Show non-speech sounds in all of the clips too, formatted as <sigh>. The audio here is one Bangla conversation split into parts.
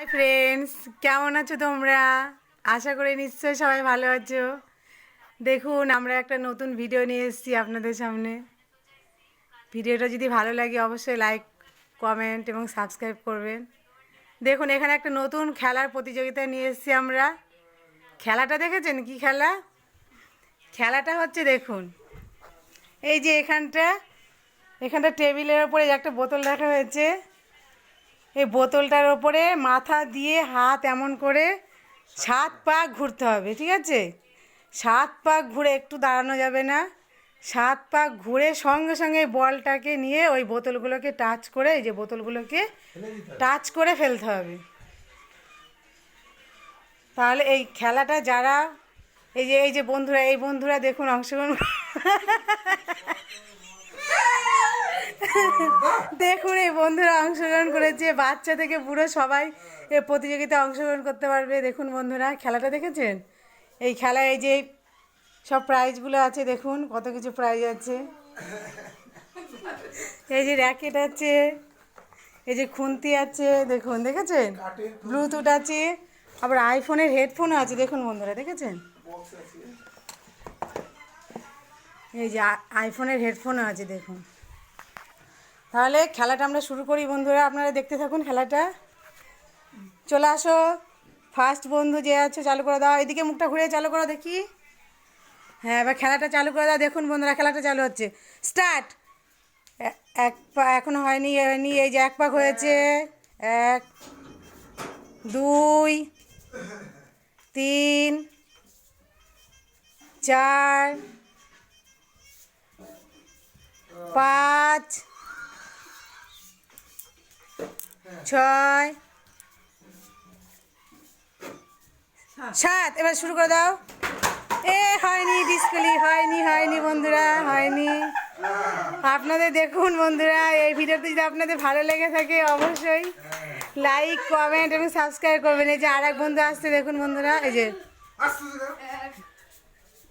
হাই ফ্রেন্ডস কেমন আছো তোমরা? আশা করি নিশ্চয়ই সবাই ভালো আছো। দেখুন, আমরা একটা নতুন ভিডিও নিয়ে এসেছি আপনাদের সামনে। ভিডিওটা যদি ভালো লাগে, অবশ্যই লাইক কমেন্ট এবং সাবস্ক্রাইব করবেন। দেখুন, এখানে একটা নতুন খেলার প্রতিযোগিতা নিয়ে এসেছি আমরা। খেলাটা দেখেছেন? কি খেলা? খেলাটা হচ্ছে, দেখুন। এই যে এখানটা এখানটা টেবিলের ওপরে একটা বোতল রাখা হয়েছে। এই বোতলটার ওপরে মাথা দিয়ে হাত এমন করে সাত পাক ঘুরতে হবে ঠিক আছে? সাত পাক ঘুরে একটু দাঁড়ানো যাবে না। সাত পাক ঘুরে সঙ্গে সঙ্গে বলটাকে নিয়ে ওই বোতলগুলোকে টাচ করে এই যে বোতলগুলোকে টাচ করে ফেলতে হবে। তাহলে এই খেলাটা যারা এই যে এই যে বন্ধুরা এই বন্ধুরা দেখুন অংশগ্রহণ <laughs> দেখুন এই বন্ধুরা অংশগ্রহণ করেছে বাচ্চা থেকে বুড়ো সবাই এ প্রতিযোগিতায় অংশগ্রহণ করতে পারবে। দেখুন বন্ধুরা খেলাটা দেখেছেন? এই খেলায় এই যে সব প্রাইজগুলো আছে দেখুন কত কিছু প্রাইজ আছে। এই যে র্যাকেট আছে এই যে খুন্তি আছে দেখুন দেখেছেন? ব্লুটুথ আছে আবার আইফোনের হেডফোনও আছে দেখুন বন্ধুরা দেখেছেন? এই যে আইফোনের হেডফোনও আছে দেখুন। তাহলে খেলাটা আমরা শুরু করি বন্ধুরা, আপনারা দেখতে থাকুন খেলাটা। চলে আসো। ফার্স্ট বন্ধু যে আছে, চালু করে দাও। এদিকে মুখটা ঘুরে চালু করো দেখি। হ্যাঁ এবার খেলাটা চালু করে দাও। দেখুন বন্ধুরা, খেলাটা চালু হচ্ছে। স্টার্ট এক পা, এখনও হয়নি হয়নি। এই যে এক পাক হয়েছে। এক, দুই, তিন, চার, পাঁচ ছয়। সাত। এবার শুরু করে দাও। এ হয়নি ডিসপ্লে হয়নি হয়নি বন্ধুরা হয়নি। আপনাদের দেখুন বন্ধুরা এই ভিডিওতে যদি আপনাদের ভালো লেগে থাকে অবশ্যই লাইক কমেন্ট এবং সাবস্ক্রাইব করবেন। এই যে আর এক বন্ধু আসছে দেখুন বন্ধুরা এই যে।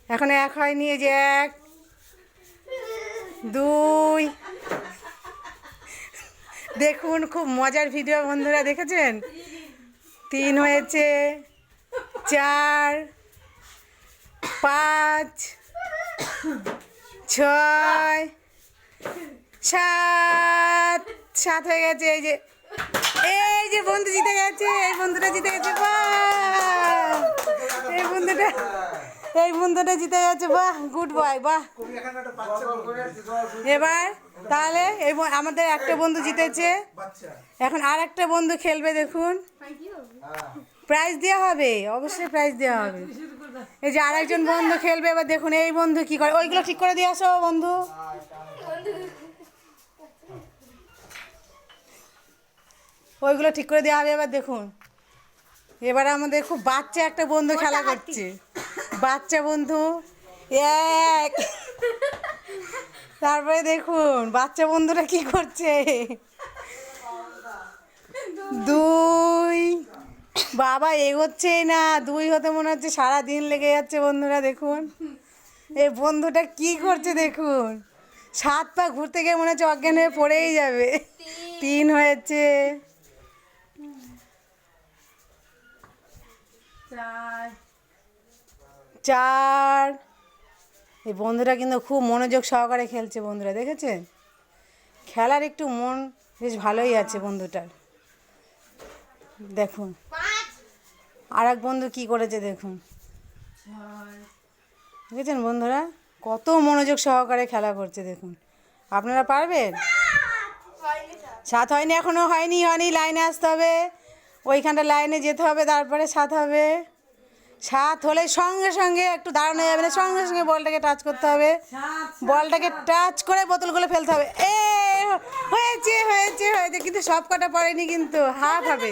এখন এক হয়নি এই যে এক দুই দেখুন, খুব মজার ভিডিও বন্ধুরা দেখেছেন? তিন হয়েছে, চার, পাঁচ, ছয়, সাত সাত হয়ে গেছে, এই যে এই যে বন্ধু জিতে গেছে, এই বন্ধুটা জিতে গেছে, বাহ! এই বন্ধুটা এই বন্ধুটা জিতে গেছে বাহ গুড বয় বাহ। এবার তাহলে এই আমাদের একটা বন্ধু জিতেছে। এখন আর একটা বন্ধু খেলবে, দেখুন। প্রাইজ দেওয়া হবে, অবশ্যই প্রাইজ দেওয়া হবে। এই যে আরেকজন বন্ধু খেলবে, এবার দেখুন এই বন্ধু কি করে। ওইগুলো ঠিক করে দিয়ে আসো, বন্ধু। ওইগুলো ঠিক করে দেওয়া হবে, এবার দেখুন। এবার আমাদের খুব বাচ্চা একটা বন্ধু খেলা করছে। বাচ্চা বন্ধু, এক। তারপরে দেখুন, বাচ্চা বন্ধুরা কি করছে? দুই। বাবা এগোচ্ছেই না, দুই হতে মনে হচ্ছে সারা দিন লেগে যাচ্ছে বন্ধুরা, দেখুন। এই বন্ধুটা কি করছে, দেখুন। সাত পা ঘুরতে গিয়ে মনে হচ্ছে অজ্ঞান হয়ে পড়েই যাবে। তিন হয়েছে। চার। এই বন্ধুরা কিন্তু খুব মনোযোগ সহকারে খেলছে বন্ধুরা, দেখেছেন? খেলার একটু মন বেশ ভালোই আছে বন্ধুটার। দেখুন। আর এক বন্ধু কি করেছে দেখুন। দেখেছেন বন্ধুরা? কত মনোযোগ সহকারে খেলা করছে দেখুন। আপনারা পারবেন? সাত হয়নি এখনও হয়নি হয়নি, লাইনে আসতে হবে। ওইখানটা লাইনে যেতে হবে, তারপরে সাত হবে। সাত হলে সঙ্গে সঙ্গে একটু দাঁড়ানো যাবে না, সঙ্গে সঙ্গে বলটাকে টাচ করতে হবে। বলটাকে টাচ করে বোতলগুলো ফেলতে হবে। এ, হয়েছে হয়েছে হয়েছে, কিন্তু সব কটা পড়েনি কিন্তু হাফ হবে।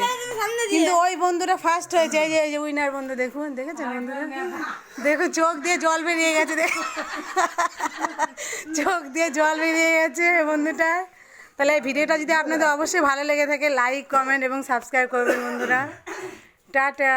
কিন্তু ওই বন্ধুটা ফার্স্ট হয়েছে, এই যে এই যে উইনার বন্ধু, দেখুন, দেখেছেন বন্ধুরা? দেখুন চোখ দিয়ে জল বেরিয়ে গেছে চোখ দিয়ে জল বেরিয়ে গেছে বন্ধুটা। তাহলে এই ভিডিওটা যদি আপনাদের অবশ্যই ভালো লেগে থাকে লাইক কমেন্ট এবং সাবস্ক্রাইব করবেন বন্ধুরা। টাটা।